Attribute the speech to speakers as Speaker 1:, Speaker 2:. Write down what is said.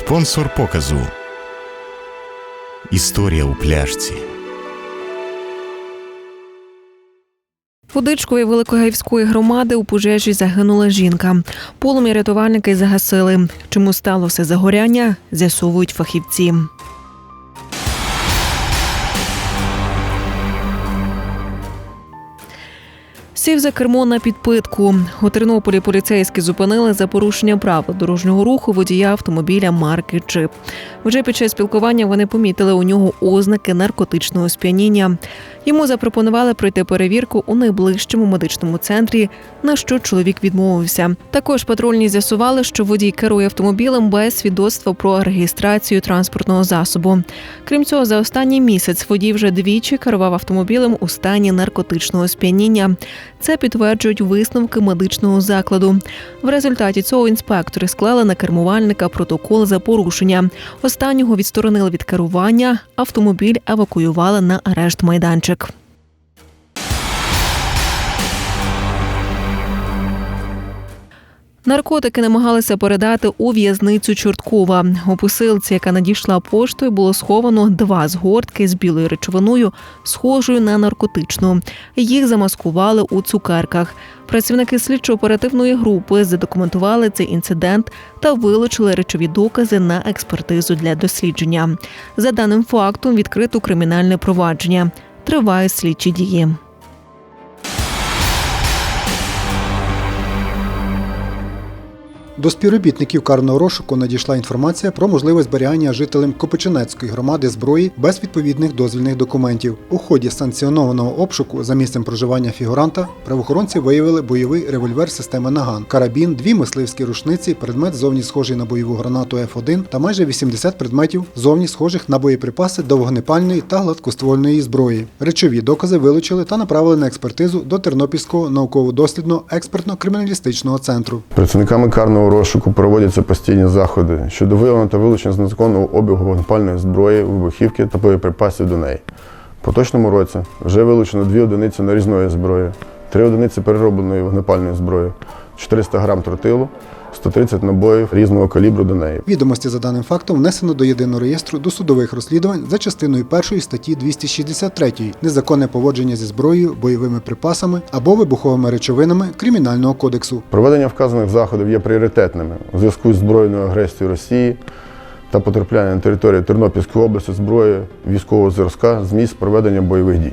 Speaker 1: Спонсор показу. Історія у пляшці.
Speaker 2: Водичкою Великогаївської громади у пожежі загинула жінка. Полум'я рятувальники загасили. Чому сталося загоряння, з'ясовують фахівці. Сів за кермо на підпитку. У Тернополі поліцейські зупинили за порушення правил дорожнього руху водія автомобіля марки Джип. Вже під час спілкування вони помітили у нього ознаки наркотичного сп'яніння. Йому запропонували пройти перевірку у найближчому медичному центрі, на що чоловік відмовився. Також патрульні з'ясували, що водій керує автомобілем без свідоцтва про реєстрацію транспортного засобу. Крім цього, за останній місяць водій вже двічі керував автомобілем у стані наркотичного сп'яніння. Це підтверджують висновки медичного закладу. В результаті цього інспектори склали на кермувальника протокол за порушення. Останнього відсторонили від керування. Автомобіль евакуювали на арешт майданчик. Наркотики намагалися передати у в'язницю Чорткова. У посилці, яка надійшла поштою, було сховано два згортки з білою речовиною, схожою на наркотичну. Їх замаскували у цукерках. Працівники слідчо-оперативної групи задокументували цей інцидент та вилучили речові докази на експертизу для дослідження. За даним фактом відкрито кримінальне провадження. Тривають слідчі дії.
Speaker 3: До співробітників карного розшуку надійшла інформація про можливе зберігання жителям Копичинецької громади зброї без відповідних дозвільних документів. У ході санкціонованого обшуку за місцем проживання фігуранта правоохоронці виявили бойовий револьвер системи Наган, карабін, дві мисливські рушниці, предмет зовні схожий на бойову гранату F1 та майже 80 предметів зовні схожих на боєприпаси до вогнепальної та гладкоствольної зброї. Речові докази вилучили та направили на експертизу до Тернопільського науково-дослідного експертно-криміналістичного центру.
Speaker 4: Працівниками карного розшуку проводяться постійні заходи щодо виявлення та вилучення з незаконного обігу вогнепальної зброї, вибухівки та боєприпасів до неї. В поточному році вже вилучено дві одиниці нарізної зброї, три одиниці переробленої вогнепальної зброї, 400 грам тротилу, 130 набоїв різного калібру до неї.
Speaker 3: Відомості за даним фактом внесено до єдиного реєстру досудових розслідувань за частиною 1 статті 263 незаконне поводження зі зброєю, бойовими припасами або вибуховими речовинами Кримінального кодексу.
Speaker 4: Проведення вказаних заходів є пріоритетними у зв'язку з збройною агресією Росії та потрапляння на територію Тернопільської області зброї військового зразка з місць проведення бойових дій.